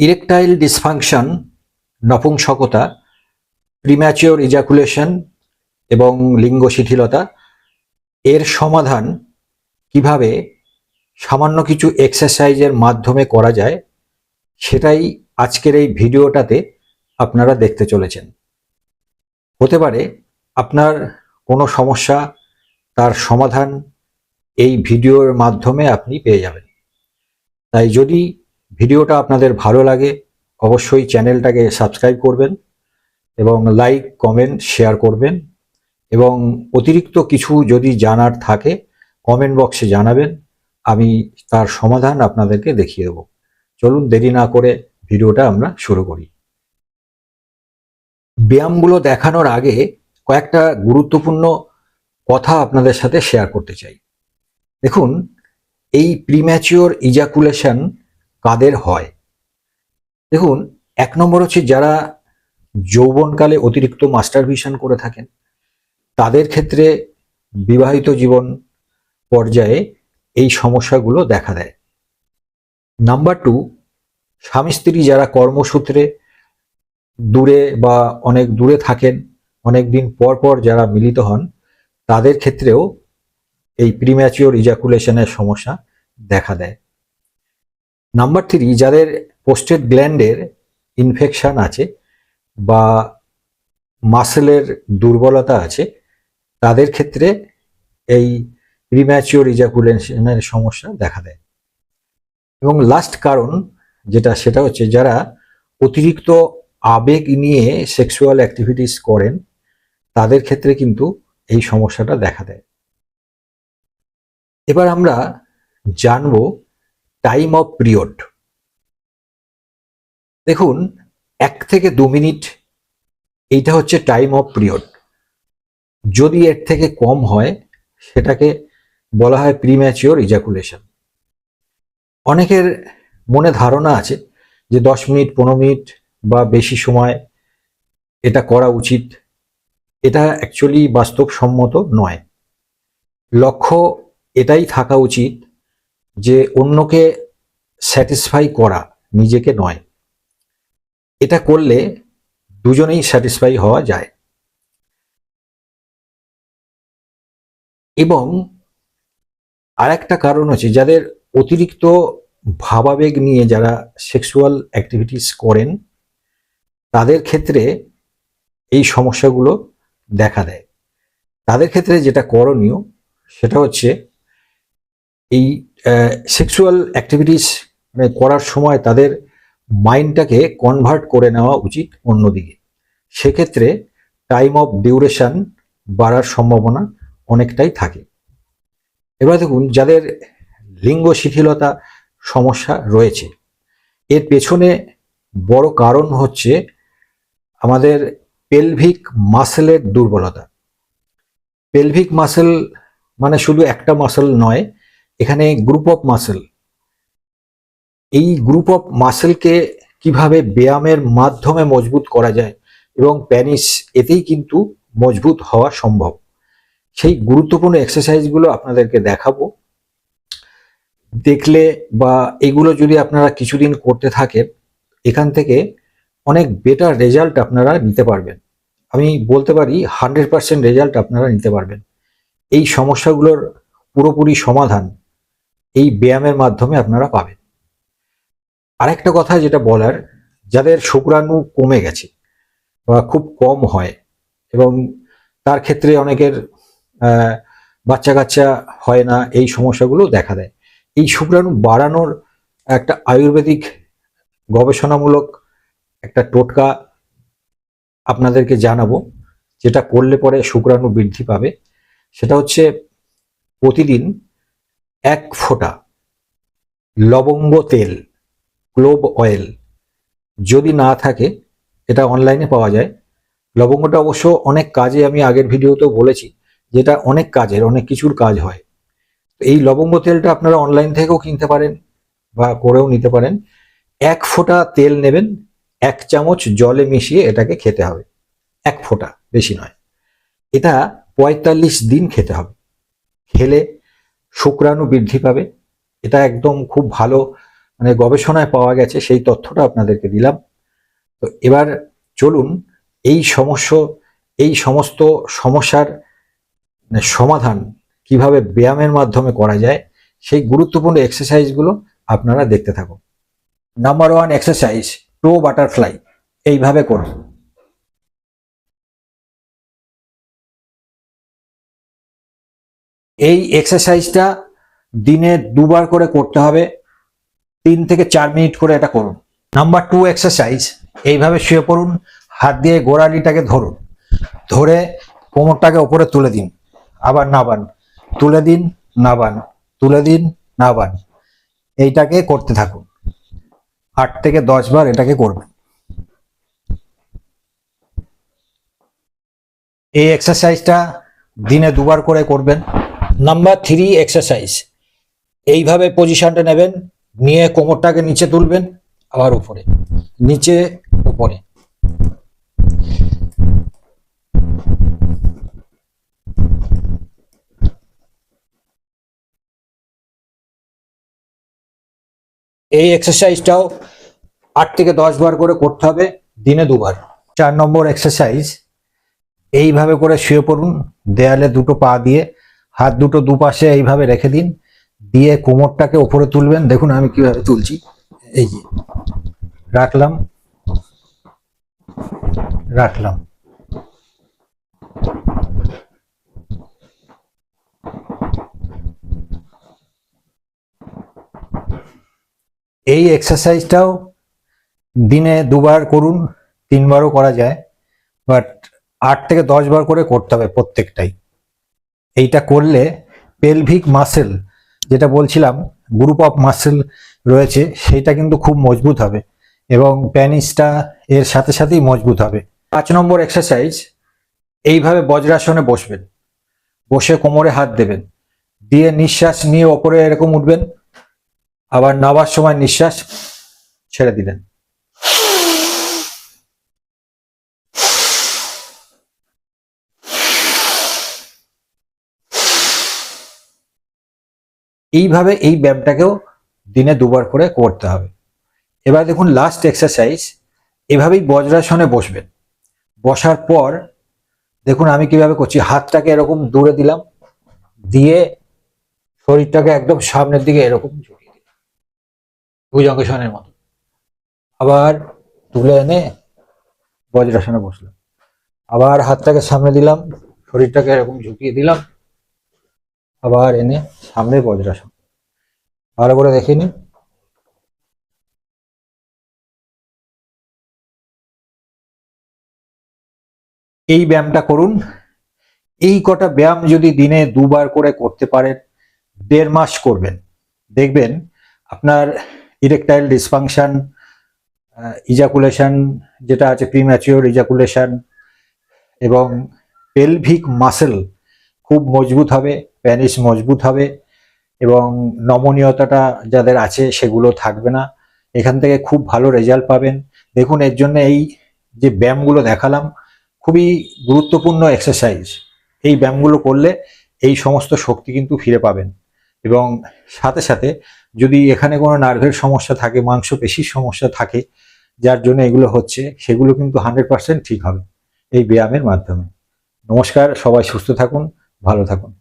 Erectile dysfunction নপুংসকতা premature ejaculation এবং লিঙ্গ শিথিলতা এর সমাধান কীভাবে সামান্য কিছু এক্সারসাইজের মাধ্যমে করা যায়, সেটাই আজকের এই ভিডিওটাতে আপনারা দেখতে চলেছেন। হতে পারে আপনার কোনো সমস্যা, তার সমাধান এই ভিডিওর মাধ্যমে আপনি পেয়ে যাবেন। তাই যদি ভিডিওটা আপনাদের ভালো লাগে, অবশ্যই চ্যানেলটাকে সাবস্ক্রাইব করবেন এবং লাইক, কমেন্ট, শেয়ার করবেন এবং অতিরিক্ত কিছু যদি জানার থাকে, কমেন্ট বক্সে জানাবেন, আমি তার সমাধান আপনাদেরকে দেখিয়ে দেবো। চলুন দেরি না করে ভিডিওটা আমরা শুরু করি। ব্যায়ামগুলো দেখানোর আগে কয়েকটা গুরুত্বপূর্ণ কথা আপনাদের সাথে শেয়ার করতে চাই। দেখুন, এই প্রিম্যাচিওর ইজাকুলেশন কাদের হয়? দেখুন, এক নম্বর হচ্ছে যারা যৌবনকালে অতিরিক্ত মাস্টারভিশন করে থাকেন, তাদের ক্ষেত্রে বিবাহিত জীবন পর্যায়ে এই সমস্যাগুলো দেখা দেয়। নাম্বার টু, স্বামী স্ত্রী যারা কর্মসূত্রে দূরে বা অনেক দূরে থাকেন, অনেক দিন পর পর যারা মিলিত হন, তাদের ক্ষেত্রেও এই প্রিম্যাচিওর ইজাকুলেশনের সমস্যা দেখা দেয়। নাম্বার থ্রি যাদের পোস্টেড গ্ল্যান্ডের ইনফেকশন আছে বা মাসেলের দুর্বলতা আছে, তাদের ক্ষেত্রে এই প্রিম্যাচিওর ইজাকুলেশনের সমস্যা দেখা দেয়। এবং লাস্ট কারণ যেটা, সেটা হচ্ছে যারা অতিরিক্ত আবেগ নিয়ে সেক্সুয়াল অ্যাক্টিভিটিস করেন, তাদের ক্ষেত্রে কিন্তু এই সমস্যাটা দেখা দেয়। এবার আমরা জানব টাইম অফ পিরিয়ড দেখুন, এক থেকে দু মিনিট, এইটা হচ্ছে টাইম অফ পিরিয়ড যদি এর থেকে কম হয়, সেটাকে বলা হয় প্রিম্যাচিওর ইজাকুলেশন অনেকের মনে ধারণা আছে যে দশ মিনিট, পনেরো মিনিট বা বেশি সময় এটা করা উচিত। এটা অ্যাকচুয়ালি বাস্তবসম্মত নয়। লক্ষ্য এটাই থাকা উচিত যে অন্যকে স্যাটিসফাই করা নিজেকে নয়। এটা করলে দুজনেই স্যাটিসফাই হওয়া যায়। এবং আরেকটা কারণ হচ্ছে, যাদের অতিরিক্ত ভাবাবেগ নিয়ে যারা সেক্সুয়াল অ্যাক্টিভিটিস করেন, তাদের ক্ষেত্রে এই সমস্যাগুলো দেখা দেয়। তাদের ক্ষেত্রে যেটা করণীয়, সেটা হচ্ছে এই সেক্সুয়াল অ্যাক্টিভিটিস মানে করার সময় তাদের মাইন্ডটাকে কনভার্ট করে নেওয়া উচিত অন্যদিকে। সেক্ষেত্রে টাইম অফ ডিউরেশন বাড়ার সম্ভাবনা অনেকটাই থাকে। এবার দেখুন, যাদের লিঙ্গ শিথিলতা সমস্যা রয়েছে, এর পেছনে বড় কারণ হচ্ছে আমাদের পেলভিক মাসেলের দুর্বলতা। পেলভিক মাসেল মানে শুধু একটা মাসেল নয় এখানে গ্রুপ অফ মাসেল এই গ্রুপ অফ মাসেলকে কীভাবে ব্যায়ামের মাধ্যমে মজবুত করা যায় এবং প্যানিস এতেই কিন্তু মজবুত হওয়া সম্ভব। সেই গুরুত্বপূর্ণ এক্সারসাইজগুলো আপনাদেরকে দেখাবো। দেখলে বা এগুলো যদি আপনারা কিছুদিন করতে থাকেন, এখান থেকে অনেক বেটার রেজাল্ট আপনারা নিতে পারবেন। আমি বলতে পারি হান্ড্রেড পার্সেন্ট রেজাল্ট আপনারা নিতে পারবেন। এই সমস্যাগুলোর পুরোপুরি সমাধান। এই ব্যায়ামের মাধ্যমে আপনারা পাবেন। আরেকটা কথা যেটা বলার, যাদের শুক্রাণু কমে গেছে বা খুব কম হয় এবং তার ক্ষেত্রে অনেকের বাচ্চা কাচ্চা হয় না, এই সমস্যাগুলো দেখা দেয়। এই শুক্রাণু বাড়ানোর একটা আয়ুর্বেদিক গবেষণামূলক একটা টোটকা আপনাদেরকে জানাব, যেটা করলে পরে শুক্রাণু বৃদ্ধি পাবে। সেটা হচ্ছে প্রতিদিন এক ফোঁটা লবঙ্গ তেল, ক্লোভ অয়েল যদি না থাকে, এটা অনলাইনে পাওয়া যায়। লবঙ্গটা অবশ্য অনেক কাজে আমি আগের ভিডিওতেও বলেছি যেটা অনেক কাজের, অনেক কিছুর কাজ হয়। এই লবঙ্গ তেলটা আপনারা অনলাইন থেকেও কিনতে পারেন বা করেও নিতে পারেন। এক ফোঁটা তেল নেবেন, এক চামচ জলে মিশিয়ে এটাকে খেতে হবে। এক ফোঁটা, বেশি নয়। এটা পঁয়তাল্লিশ দিন খেতে হবে। খেলে শুক্রাণু বৃদ্ধি পাবে। এটা একদম খুব ভালো মানে গবেষণায় পাওয়া গেছে, সেই তথ্যটা আপনাদেরকে দিলাম। তো এবার চলুন, এই সমস্য, এই সমস্ত সমস্যার মানে সমাধান কীভাবে ব্যায়ামের মাধ্যমে করা যায়, সেই গুরুত্বপূর্ণ এক্সারসাইজগুলো আপনারা দেখতে থাকুন। Number one exercise two butterfly এইভাবে করুন। এই এক্সারসাইজটা দিনে দুবার করে করতে হবে। তিন থেকে চার মিনিট করে এটা করুন। নাম্বার টু এক্সারসাইজ এইভাবে শুয়ে পড়ুন, হাত দিয়ে গোড়ালিটাকে ধরুন। ধরে কোমরটাকে ওপরে তুলে দিন। আবার নাবান। তুলে দিন, নাবান। তুলে দিন, নাবান। এইটাকে করতে থাকুন। আট থেকে দশ বার এটাকে করবেন। এই এক্সারসাইজটা দিনে দুবার করে করবেন। নাম্বার থ্রি এক্সারসাইজ এইভাবে পজিশনটা নেবেন, নিয়ে কোমরটাকে নিচে তুলবেন, আবার উপরে। নিচে, উপরে। এই এক্সারসাইজটাও আট থেকে দশ বার করে করতে হবে, দিনে দুবার। চার নম্বর এক্সারসাইজ এইভাবে করে শুয়ে পড়ুন, দেয়ালে দুটো পা দিয়ে হাত দুটো দুপাশে এইভাবে রেখে দিন। দিয়ে কোমরটাকে ওপরে তুলবেন। দেখুন আমি কীভাবে তুলছি। এই যে, রাখলাম। রাখলাম। এই এক্সারসাইজটাও দিনে দুবার করুন, তিনবারও করা যায়। বাট আট থেকে দশ বার করে করতে হবে প্রত্যেকটাই। এইটা করলে পেলভিক মাসেল যেটা বলছিলাম গ্রুপ অফ মাসেল রয়েছে, সেইটা কিন্তু খুব মজবুত হবে এবং প্যানিসটা এর সাথে সাথেই মজবুত হবে। পাঁচ নম্বর এক্সারসাইজ এইভাবে বজ্রাসনে বসবেন। বসে কোমরে হাত দেবেন। দিয়ে নিঃশ্বাস নিয়ে ওপরে এরকম উঠবেন। আবার নাবার সময় নিঃশ্বাস ছেড়ে দিলেন। এইভাবে এই ব্যায়ামটাকেও দিনে দুবার করে করতে হবে। এবার দেখুন লাস্ট এক্সারসাইজ এভাবেই বজ্রাসনে বসবেন। বসার পর দেখুন আমি কীভাবে করছি, হাতটাকে এরকম দূরে দিলাম, দিয়ে শরীরটাকে একদম সামনের দিকে এরকম ঝুঁকিয়ে দিলাম। ভুজঙ্গাসনের মতো। আবার তুলে এনে বজ্রাসনে বসলাম। আবার হাতটাকে সামনে দিলাম, শরীরটাকে এরকম ঝুঁকিয়ে দিলাম আবার এনে সামনে বজ্রাসন ভালো করে দেখে নিন। এই ব্যায়ামটা করুন। এই কটা ব্যায়াম যদি দিনে দুবার করে করতে পারেন, দেড় মাস করবেন। দেখবেন আপনার ইরেকটাইল ডিসফাংশন ইজাকুলেশন যেটা আছে প্রিম্যাচিওর ইজাকুলেশন এবং পেলভিক মাসেল খুব মজবুত হবে প্যানিস মজবুত হবে এবং নমনীয়তাটা যাদের আছে সেগুলো থাকবে না। এখান থেকে খুব ভালো রেজাল্ট পাবেন। দেখুন, এর জন্য এই যে ব্যায়ামগুলো দেখালাম, খুবই গুরুত্বপূর্ণ এক্সারসাইজ এই ব্যায়ামগুলো করলে এই সমস্ত শক্তি কিন্তু ফিরে পাবেন। এবং সাথে সাথে যদি এখানে কোনো নার্ভের সমস্যা থাকে, মাংসপেশির সমস্যা থাকে, যার জন্য এগুলো হচ্ছে, সেগুলো কিন্তু হান্ড্রেড পার্সেন্ট ঠিক হবে এই ব্যায়ামের মাধ্যমে। নমস্কার, সবাই সুস্থ থাকুন। ভালো থাকুন।